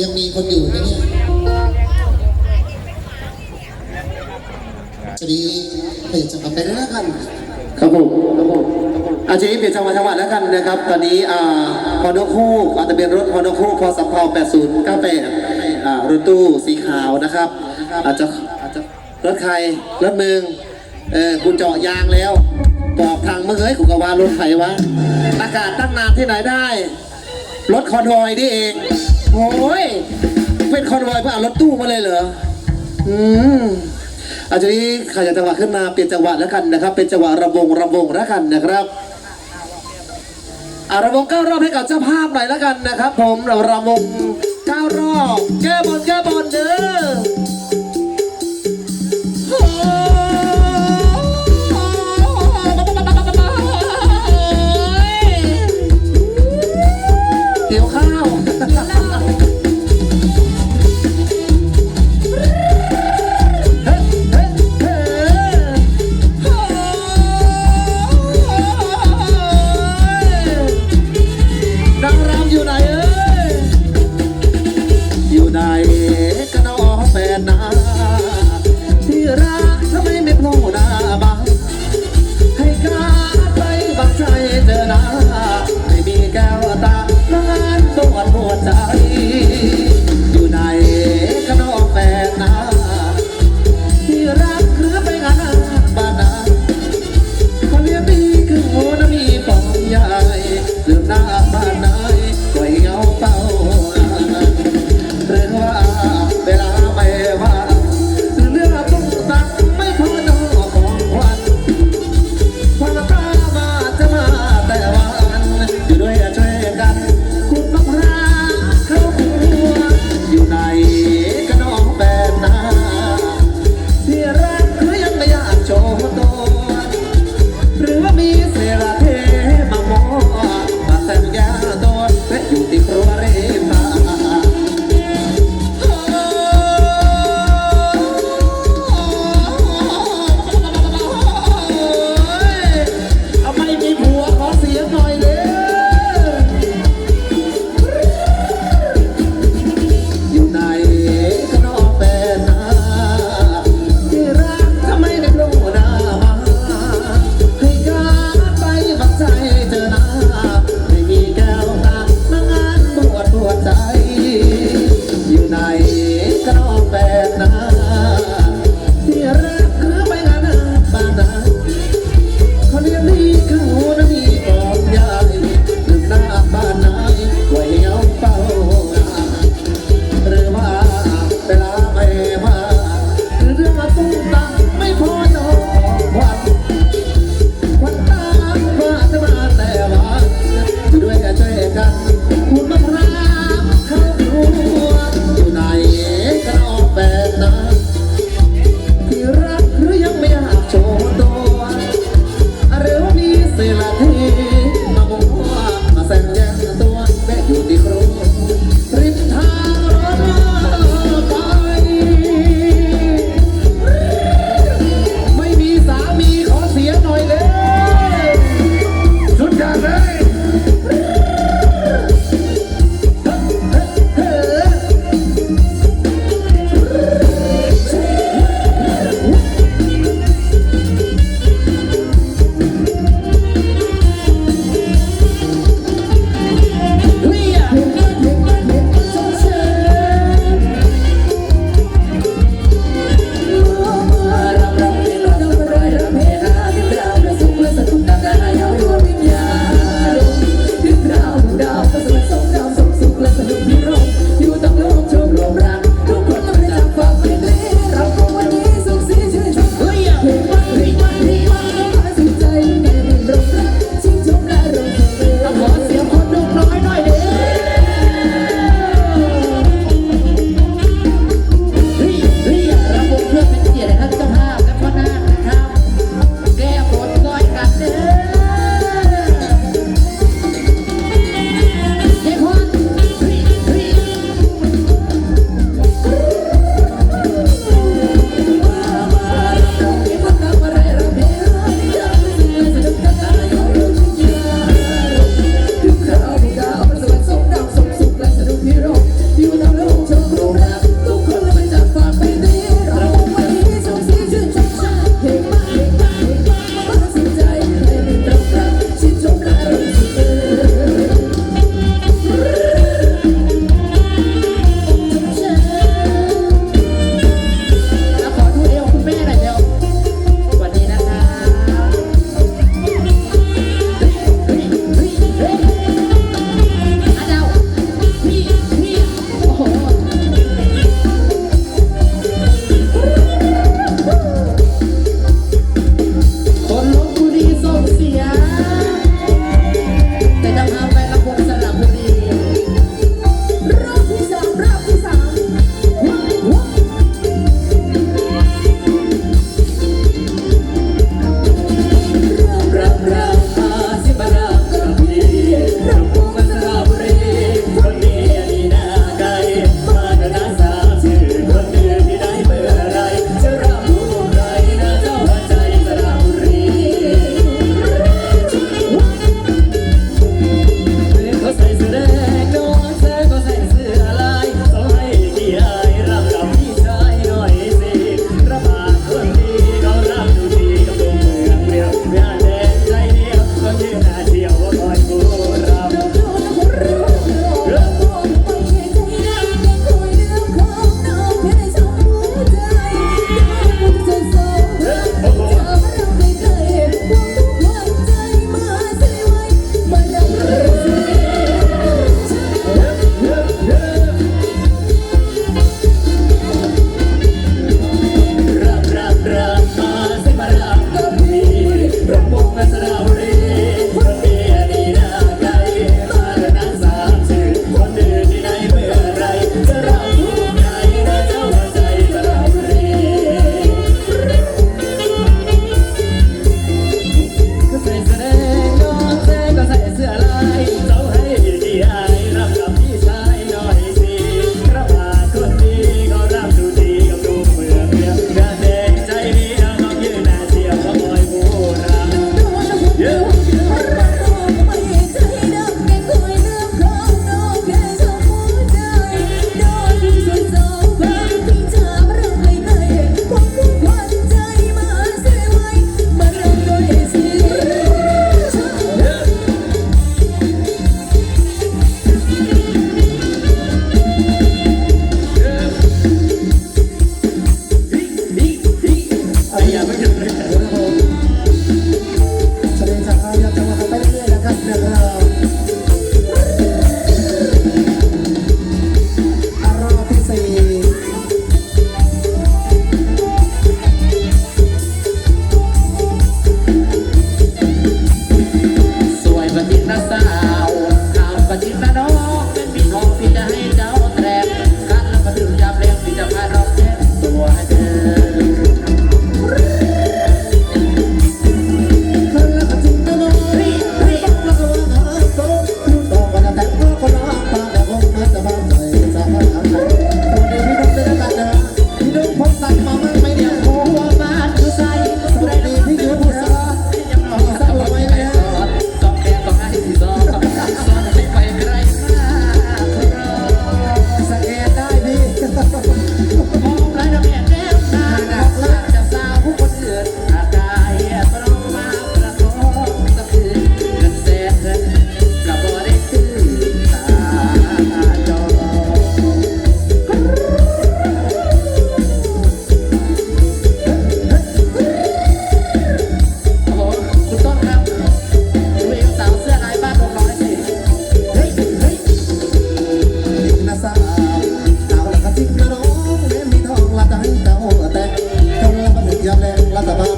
ยังมีคนอยู่ไหมเนี่ยสวัสดีเฮ้ยจะกลับไปได้แล้วกันครับผมครับผมอาชีพเปลี่ยนจังหวัดจังหวัดแล้วกันนะครับ ตอนนี้อ่าฮอนโดคู่อาจจะเป็นรถฮอนโดคู่พอสัมพา8098อ่ารถตู้สีขาวนะครับอาจจะอาจจะรถใครรถมึงเออกูเจาะยางแล้วบอกทางมึงเฮ้ยกูกวารถไถวะอากาศตั้งนานที่ไหนได้ รถคอนวอยนี่เองโอ้ยเป็นคอนวอยเพื่อเอารถตู้มาเลยเหรอ อืมอาจจะนี้ใครจะจังหวะขึ้นมาเปลี่ยนจังหวะแล้วกันนะครับ เป็นจังหวะระบงระบงแล้วกันนะครับอะระบงเก้ารอบให้กับเจ้าภาพหน่อยแล้วกันนะครับ ผมเราระบงเก้ารอบแก้บนแก้บน Santa